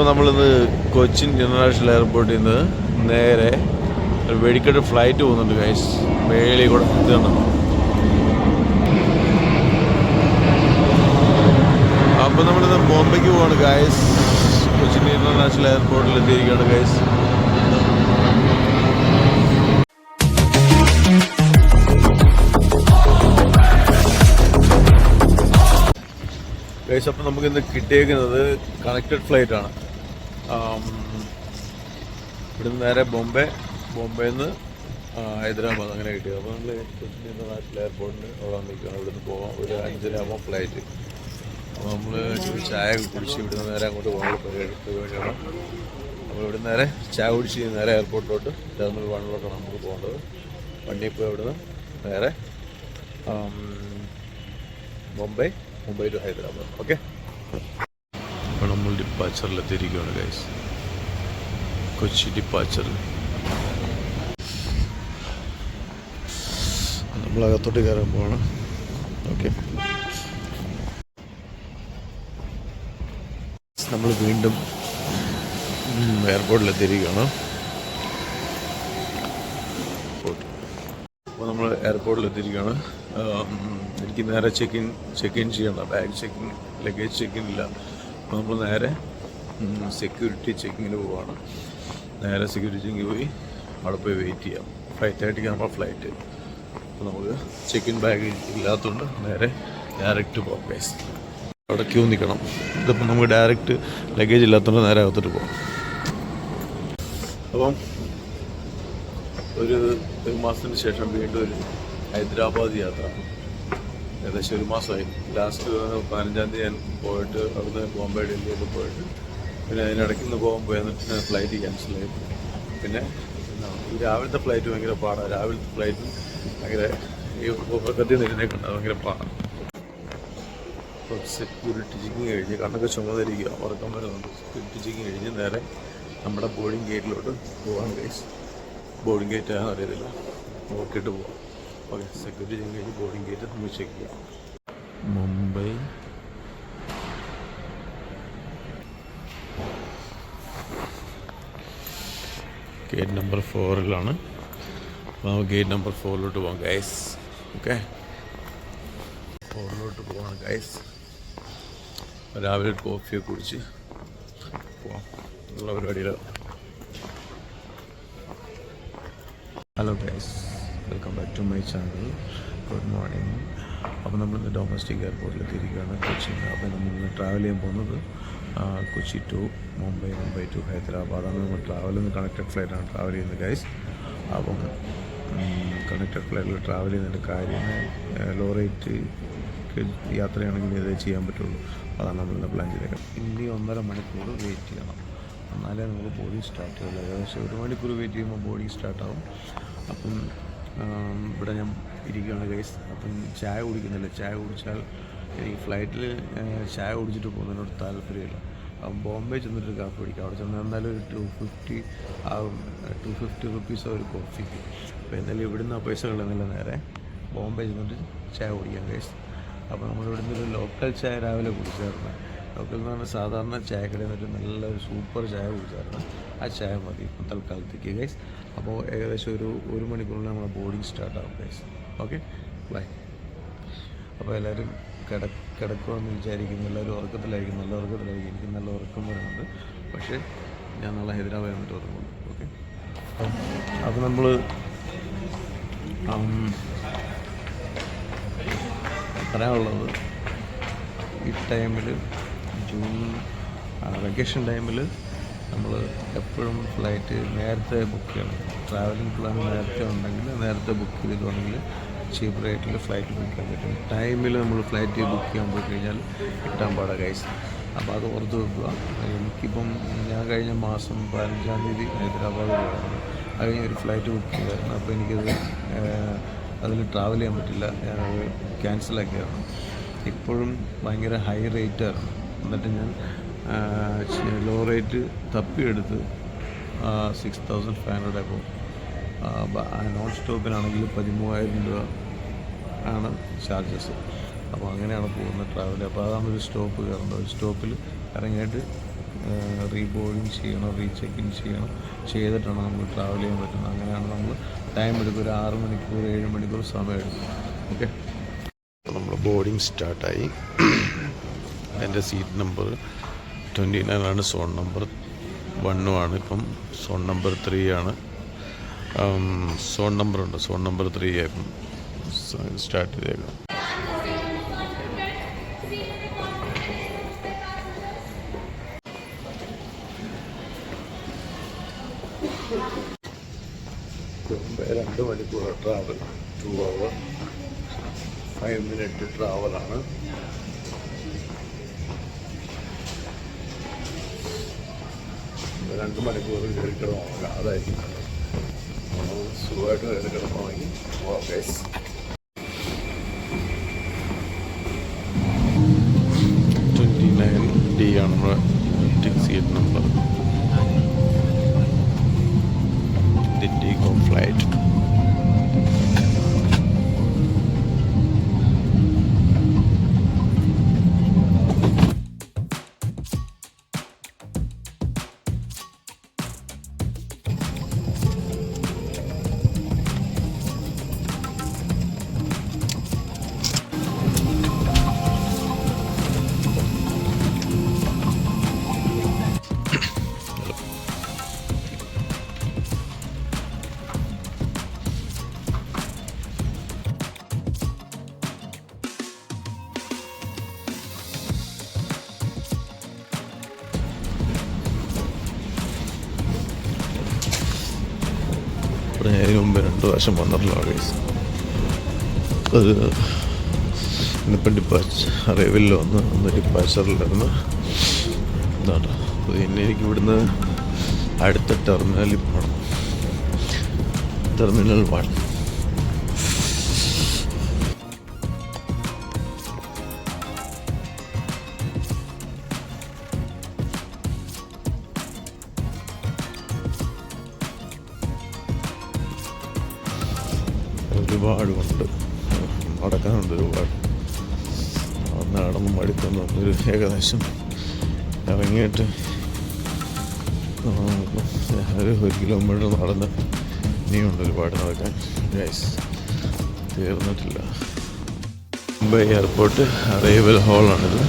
അപ്പോൾ നമ്മളിന്ന് കൊച്ചിൻ ഇന്റർനാഷണൽ എയർപോർട്ടിൽ നിന്ന് നേരെ വെടിക്കെട്ട് ഫ്ലൈറ്റ് പോകുന്നുണ്ട് ഗൈസ് മേളി കൂടെ എത്തുന്നുണ്ട് അപ്പം അപ്പോൾ നമ്മളിന്ന് ബോംബെക്ക് പോവാണ് ഗൈസ് കൊച്ചിൻ ഇന്റർനാഷണൽ എയർപോർട്ടിൽ എത്തിയിരിക്കുകയാണ് ഗൈസ് ഗൈസ് അപ്പോൾ നമുക്ക് ഇന്ന് കിട്ടിയേക്കുന്നത് കണക്റ്റഡ് ഫ്ലൈറ്റ് ആണ്. ഇവിടുന്ന് നേരെ ബോംബെ ബോംബെയിൽ നിന്ന് ഹൈദരാബാദ് അങ്ങനെ കിട്ടിയത്. അപ്പോൾ നമ്മൾ കൊച്ചി നാട്ടിൽ എയർപോർട്ടിന് അവിടെ നിൽക്കുകയാണ് ഇവിടുന്ന് പോകാം ഒരു അഞ്ചര ആകുമ്പോൾ ഫ്ലൈറ്റ് അപ്പോൾ നമ്മൾ ചായ കുടിച്ച് ഇവിടുന്ന് നേരെ അങ്ങോട്ട് പോകാനുള്ള പരിപാടി പരിപാടിയാണ് അപ്പോൾ ഇവിടുന്ന് നേരെ ചായ കുടിച്ച് നേരെ എയർപോർട്ടിലോട്ട് ടെർമിനൽ വണ്ണിലോട്ടാണ് നമുക്ക് പോകേണ്ടത്. വണ്ടിയിൽ പോയി ഇവിടുന്ന് നേരെ ബോംബെ മുംബൈ ടു ഹൈദരാബാദ്. ഓക്കെ അപ്പോൾ നമ്മൾ ഡിപ്പാച്ചറിലെത്തിയിരിക്കുകയാണ് ഗൈസ് കൊച്ചി ഡിപ്പാച്ചറിൽ നമ്മൾ അകത്തോട്ട് കയറാൻ പോവാണ്. ഓക്കെ. നമ്മൾ വീണ്ടും എയർപോർട്ടിൽ എയർപോർട്ടിലെത്തിയിരിക്കുകയാണ് അപ്പോൾ നമ്മൾ എയർപോർട്ടിൽ എത്തിയിരിക്കുകയാണ്. എനിക്ക് നേരെ ചെക്ക് ഇൻ ചെക്ക് ഇൻ ചെയ്യണം bag check in luggage check in ഇല്ല. അപ്പോൾ നമ്മൾ നേരെ സെക്യൂരിറ്റി ചെക്കിങ്ങിന് പോവാണ്. നേരെ സെക്യൂരിറ്റി ചെക്കിങ് പോയി അവിടെ പോയി വെയിറ്റ് ചെയ്യാം. ഫൈവ് തേർട്ടിക്ക് നമ്മൾ ഫ്ലൈറ്റ് അപ്പോൾ നമുക്ക് ചെക്ക് ഇൻ ബാഗ് ഇല്ലാത്തതുകൊണ്ട് നേരെ ഡയറക്റ്റ് പോകാം ഗൈസ് അവിടെ ക്യൂ നിൽക്കണം ഇതിപ്പോൾ നമുക്ക് ഡയറക്റ്റ് ലഗേജ് ഇല്ലാത്തതുകൊണ്ട് നേരെ അകത്തോട്ട് പോകാം അപ്പം ഒരു ഒരു മാസത്തിന് ശേഷം വീണ്ടും ഒരു ഹൈദരാബാദ് യാത്ര. ഏകദേശം ഒരു മാസമായി. ലാസ്റ്റ് പതിനഞ്ചാം തീയതി ഞാൻ പോയിട്ട് അവിടുന്ന് ബോംബെ ഡൽഹിയൊക്കെ പോയിട്ട് പിന്നെ അതിനിടയ്ക്ക് നിന്ന് പോകാൻ പോയെന്ന് ഫ്ലൈറ്റ് ക്യാൻസൽ ആയി. പിന്നെ രാവിലത്തെ ഫ്ലൈറ്റ് ഭയങ്കര പാടാണ് രാവിലത്തെ ഫ്ലൈറ്റ് ഭയങ്കര ഈ ഉറക്കത്തിൽ കണ്ടാൽ ഭയങ്കര പാടാണ് അപ്പോൾ സെക്യൂരിറ്റി ചെക്കിങ് കഴിഞ്ഞ് കണ്ണൊക്കെ ചുമതലിരിക്കുക ഉറക്കം വരുന്നുണ്ട്. സെക്യൂരിറ്റി ചെക്കിങ് കഴിഞ്ഞ് നേരെ നമ്മുടെ ബോർഡിംഗ് ഗേറ്റിലോട്ട് പോകാൻ കഴിച്ചു ബോർഡിംഗ് ഗേറ്റ് ആണെന്ന് അറിയത്തില്ല. നോക്കിയിട്ട് പോവാം. ഓക്കെ സെക്യൂരിറ്റി കഴിഞ്ഞ് ബോർഡിംഗ് ഗേറ്റ് നമുക്ക് ചെക്ക് ചെയ്യാം മുംബൈ ഗേറ്റ് നമ്പർ ഫോറിലാണ് നമുക്ക് ഗേറ്റ് നമ്പർ ഫോറിലോട്ട് പോകാം ഗൈസ് ഓക്കെ ഫോറിലോട്ട് പോവാണ് ഗൈസ് രാവിലെ കോഫിയൊക്കെ കുടിച്ച് പോവാം. ഉള്ള പരിപാടിയിലാണ് hello guys welcome back to my channel good morning അപ്പോൾ നമ്മൾ ഡൊമസ്റ്റിക് എയർപോർട്ടിൽ എത്തിയിരിക്കുകയാണ് കൊച്ചി അപ്പോൾ നമ്മൾ ട്രാവൽ ചെയ്യാൻ പോകുന്നത് കൊച്ചി ടു മുംബൈ മുംബൈ ടു ഹൈദരാബാദാണ് നമ്മൾ ട്രാവൽ ചെയ്യുന്ന കണക്റ്റഡ് ഫ്ലൈറ്റാണ് ട്രാവൽ ചെയ്യുന്നത് ഗൈസ് അപ്പം കണക്റ്റഡ് ഫ്ലൈറ്റിൽ ട്രാവൽ ചെയ്യുന്നതിന്റെ കാര്യം ലോ റേറ്റ് യാത്രയാണെങ്കിൽ ഇതേ ചെയ്യാൻ പറ്റുള്ളൂ. അതാണ് നമ്മൾ പ്ലാൻ ചെയ്തേക്കുന്നത്. ഇനി ഒന്നര മണിക്കൂർ വെയിറ്റ് ചെയ്യണം. എന്നാലേ നമുക്ക് ബോഡി സ്റ്റാർട്ട് ചെയ്യുള്ളൂ. ഏകദേശം ഒരു മണിക്കൂർ വെയിറ്റ് ചെയ്യുമ്പോൾ ബോഡി സ്റ്റാർട്ടാവും അപ്പം ഇവിടെ ഞാൻ ഇരിക്കുകയാണ് ഗൈസ് അപ്പം ചായ കുടിക്കുന്നില്ല. ചായ കുടിച്ചാൽ എനിക്ക് ഫ്ലൈറ്റിൽ ചായ കുടിച്ചിട്ട് പോകുന്നതിനോട് താല്പര്യമില്ല. അപ്പം ബോംബെ ചെന്നിട്ട് കാപ്പി കുടിക്കാം. അവിടെ ചെന്ന് എന്നാലും ഒരു ടു ഫിഫ്റ്റി ആവും. ടു ഫിഫ്റ്റി റുപ്പീസ് ഒരു കോഫിക്ക് അപ്പോൾ എന്തായാലും ഇവിടുന്ന് ആ പൈസ കളയുന്നില്ല നേരെ. ബോംബെ ചെന്നിട്ട് ചായ കുടിക്കാം ഗൈസ് അപ്പോൾ നമ്മൾ ഇവിടുന്ന് ഒരു ലോക്കൽ ചായ രാവിലെ കുടിച്ചായിരുന്നു. ലോക്കൽ എന്ന് പറഞ്ഞാൽ സാധാരണ ചായക്കടയിൽ നിന്നൊരു നല്ലൊരു സൂപ്പർ ചായ കുടിച്ചായിരുന്നു. ആ ചായ മതി. ഇപ്പം തൽക്കാലത്തേക്ക് ഗൈസ് അപ്പോൾ ഏകദേശം ഒരു ഒരു മണിക്കൂറിൽ നമ്മൾ ബോർഡിങ് സ്റ്റാർട്ട് ആവും ഗൈസ് ഓക്കെ ബൈ അപ്പോൾ എല്ലാവരും കിട കിടക്കുമെന്ന് വിചാരിക്കുന്നു. എല്ലാവരും ഉറക്കത്തിലായിരിക്കും നല്ല ഉറക്കത്തിലായിരിക്കും. എനിക്ക് നല്ല ഉറക്കം വരുന്നുണ്ട്. പക്ഷേ ഞാൻ നല്ല ഹൈദരാബാദ് വന്നിട്ട് ഉറങ്ങുള്ളൂ. ഓക്കെ അപ്പോൾ നമ്മൾ പറയാനുള്ളത് ഈ ടൈമിൽ ജൂൺ വെക്കേഷൻ ടൈമിൽ നമ്മൾ എപ്പോഴും ഫ്ലൈറ്റ് നേരത്തെ ബുക്ക് ചെയ്യണം. ട്രാവലിംഗ് പ്ലാൻ നേരത്തെ ഉണ്ടെങ്കിൽ നേരത്തെ ബുക്ക് ചെയ്തിട്ടുണ്ടെങ്കിൽ ചീപ്പ് റേറ്റിൽ ഫ്ലൈറ്റ് ബുക്ക് ചെയ്യാൻ പറ്റും. ടൈമിൽ നമ്മൾ ഫ്ലൈറ്റ് ബുക്ക് ചെയ്യാൻ പോയി കഴിഞ്ഞാൽ കിട്ടാൻ പാടാ കൈസ് അപ്പോൾ അത് ഓർത്ത് വെക്കുക. എനിക്കിപ്പം ഞാൻ കഴിഞ്ഞ മാസം പതിനഞ്ചാം തീയതി ഹൈദരാബാദ് പോയായിരുന്നു അത് കഴിഞ്ഞ് ഒരു ഫ്ലൈറ്റ് ബുക്ക് ചെയ്തായിരുന്നു. അപ്പോൾ എനിക്കത് അതിൽ ട്രാവൽ ചെയ്യാൻ പറ്റില്ല. ഞാനത് ക്യാൻസലാക്കിയായിരുന്നു ഇപ്പോഴും ഭയങ്കര ഹൈ റേറ്റ് ആയിരുന്നു എന്നിട്ട് ഞാൻ ലോ റേറ്റ് തപ്പിയെടുത്ത് സിക്സ് തൗസൻഡ് ഫൈവ് ഹൺഡ്രഡ് അപ്പോൾ നോൺ സ്റ്റോപ്പിനാണെങ്കിൽ പതിമൂവായിരം രൂപ ആണ് ചാർജസ് അപ്പോൾ അങ്ങനെയാണ് പോകുന്നത് ട്രാവൽ അപ്പോൾ അതാണ് ഒരു സ്റ്റോപ്പ് കയറേണ്ടത് ഒരു സ്റ്റോപ്പിൽ ഇറങ്ങിയിട്ട് റീബോർഡിങ് ചെയ്യണം റീചെക്ക് ഇൻ ചെയ്യണം ചെയ്തിട്ടാണ് നമ്മൾ ട്രാവൽ ചെയ്യാൻ പറ്റുന്നത്. അങ്ങനെയാണ് നമ്മൾ ടൈം എടുക്കും ഒരു ആറ് മണിക്കൂർ ഏഴ് മണിക്കൂർ സമയം എടുക്കും ഓക്കെ നമ്മൾ ബോർഡിങ് സ്റ്റാർട്ടായി എന്റെ സീറ്റ് നമ്പർ ട്വന്റി നയൻ ആണ് സോൺ നമ്പർ വണ്ണും ആണ് ഇപ്പം സോൺ നമ്പർ ത്രീ ആണ്. സോൺ നമ്പർ ഉണ്ട് സോൺ നമ്പർ ത്രീ ആയിരുന്നു. സ്റ്റാർട്ട് ചെയ്തേക്കാം. രണ്ട് മണിക്കൂർ travel two hour five minute ട്രാവലാണ് രണ്ട് മണിക്കൂർ കയറി കിടന്നു അതായിരിക്കും. സുഖമായിട്ട് കയറി കിടന്നുണ്ടെങ്കിൽ പോവാം ഇതിന് മുമ്പ് രണ്ട് പ്രാവശ്യം വന്നിട്ടുള്ള കേസ്. അത് ഇന്നിപ്പം ഡിപ്പാച്ച് അറിവില്ല വന്ന് ഒന്ന് ഡിപ്പാച്ചറിലിരുന്ന് ഇതാണ് പിന്നെ എനിക്ക് ഇവിടുന്ന് അടുത്ത ടെർമിനലിൽ പോകണം ടെർമിനൽ വൺ. ഒരുപാടുണ്ട് നടക്കാനുണ്ട് ഒരുപാട്. നടന്ന് മടുക്കുന്നു. ഒരു ഏകദേശം ഇറങ്ങിയിട്ട് ഒരു ഒരു കിലോമീറ്റർ നടന്ന് ഇനിയുണ്ട് ഒരുപാട് നടക്കാൻ. ഗൈസ് തീർന്നിട്ടില്ല. മുംബൈ എയർപോർട്ട് അറൈവൽ ഹാളാണിത്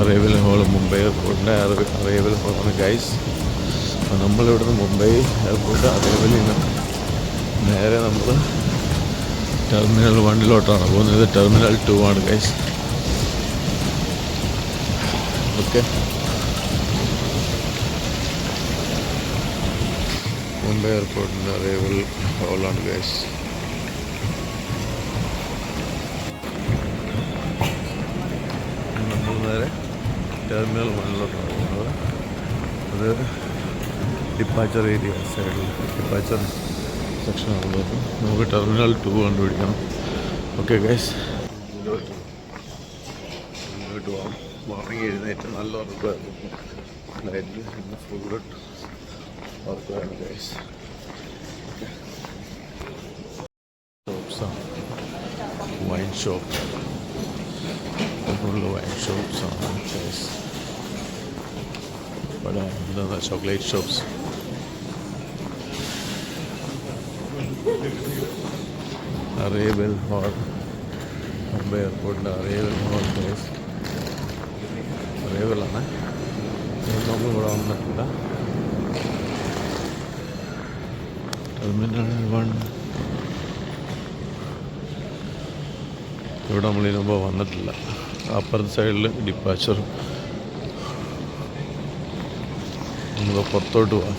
അറൈവൽ ഹാൾ മുംബൈ എയർപോർട്ടിന്റെ അറൈവൽ ഹാളാണ് ഗൈസ് നമ്മളിവിടുന്ന് മുംബൈ എയർപോർട്ട് അറൈവലിൽ നിന്ന് നേരെ നമ്മൾ ടെർമിനൽ വണ്ണിലോട്ടാണ്. പോകുന്നത് ടെർമിനൽ ടു ആണ് ഗൈസ് ഓക്കെ. മുംബൈ എയർപോർട്ടിന്റെ അറൈവൽ ഹോളാണ് ഗൈസ് നമ്മൾ നേരെ ടെർമിനൽ വണ്ണിലോട്ടാണ് പോകുന്നത്. അത് ഡിപ്പാച്ചർ ഏരിയ സൈഡിൽ ഡിപ്പാച്ചർ സെക്ഷനാണ് അപ്പോൾ നമുക്ക് ടെർമിനൽ ടു കണ്ടുപിടിക്കണം. ഓക്കെ ഗൈസ് മുന്നോട്ട് പോകാം മോർണിംഗ് എഴുന്നേറ്റ് നല്ല ഉറക്കമായിരുന്നു ലൈറ്റിൽ ഇന്ന് ഫുൾ ഉറക്കമാണ് ഗൈസ് ഷോപ്സാണ് വൈൻ ഷോപ്പ് ഫുള്ള് വൈൻ ഷോപ്സാണ് ഗൈസ് ഇവിടെ എന്താ ചോക്ലേറ്റ് ഷോപ്സ് അറേബിയൽ ഹാൾ മുംബൈ എയർപോർട്ടിന്റെ അറേബിയൽ ഹോൾ പ്ലേസ് അറേബിളാണ് നമ്മൾ ഇവിടെ വന്നിട്ടില്ല. ടെർമിനൽ വൺ ഇവിടെ നമ്മൾ ഇതിനുമ്പോൾ വന്നിട്ടില്ല. അപ്പുറത്തെ സൈഡിൽ ഡിപ്പാച്ചർ നമുക്ക് പുറത്തോട്ട് പോവാം.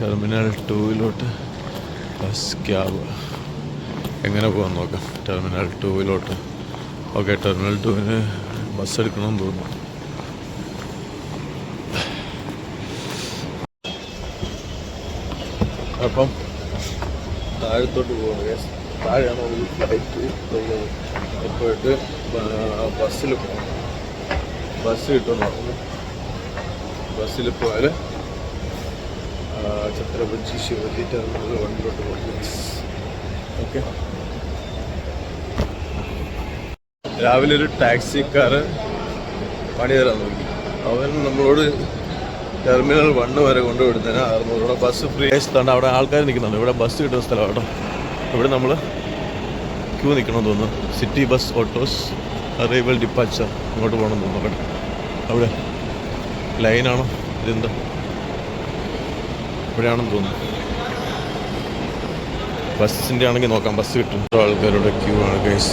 ടെർമിനൽ ടൂവിലോട്ട് ബസ് ക്യാബ് എങ്ങനെ പോകാൻ നോക്കാം. ടെർമിനൽ ടൂവിലോട്ട് ഓക്കെ ടെർമിനൽ ടൂവിന് ബസ് എടുക്കണമെന്ന് തോന്നുന്നു. അപ്പം താഴത്തോട്ട് പോകുന്നത്. താഴെയാണ് ഫ്ലൈറ്റ് ഉള്ളത് പോയിട്ട് ബസ്സിൽ പോകണം ബസ് കിട്ടുന്നു ബസ്സിൽ പോയാൽ ഛത്രപതി ശിവജി ടെർമിനൽ വണ്ടിലോട്ട് പോകും ഓക്കെ. രാവിലെ ഒരു ടാക്സിക്കാർ പണി തരാൻ നോക്കി. അവൻ നമ്മളോട് ടെർമിനൽ വണ്ണ് വരെ കൊണ്ടുവിടുന്നതിന് അറുന്നൂറ് ഇവിടെ ബസ് ഫ്രീ ആയിട്ടാണ് അവിടെ ആൾക്കാർ നിൽക്കുന്നുണ്ട്. ഇവിടെ ബസ് കിട്ടുന്ന സ്ഥലം കേട്ടോ. ഇവിടെ നമ്മൾ ക്യൂ നിൽക്കണമെന്ന് തോന്നുന്നു. City bus autos arrival departure ഇങ്ങോട്ട് പോകണമെന്ന് തോന്നുന്നു. അവിടെ. ലൈനാണോ ഇതെന്താ? ഇവിടെയാണെന്ന് തോന്നുന്നു. ബസ്സിന്റെ ആണെങ്കിൽ നോക്കാം. ബസ് കിട്ടും ആൾക്കാരുടെ ക്യൂ ആണ് കേസ്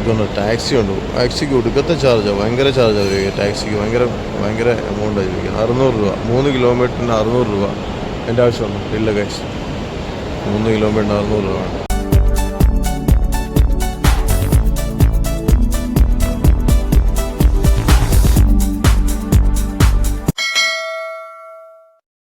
ഇതുണ്ട് ടാക്സി ഉണ്ട് ടാക്സിക്ക് ഒടുക്കത്തെ ചാർജാണ് ഭയങ്കര ചാർജാണ് ചോദിക്കുക ടാക്സിക്ക് ഭയങ്കര ഭയങ്കര എമൗണ്ടാണ് ആയിരിക്കും അറുന്നൂറ് രൂപ. മൂന്ന് കിലോമീറ്ററിന് അറുന്നൂറ് രൂപ. എന്റെ ആവശ്യമാണ് ഇല്ല കേസ് മൂന്ന് കിലോമീറ്ററിന് അറുന്നൂറ് രൂപ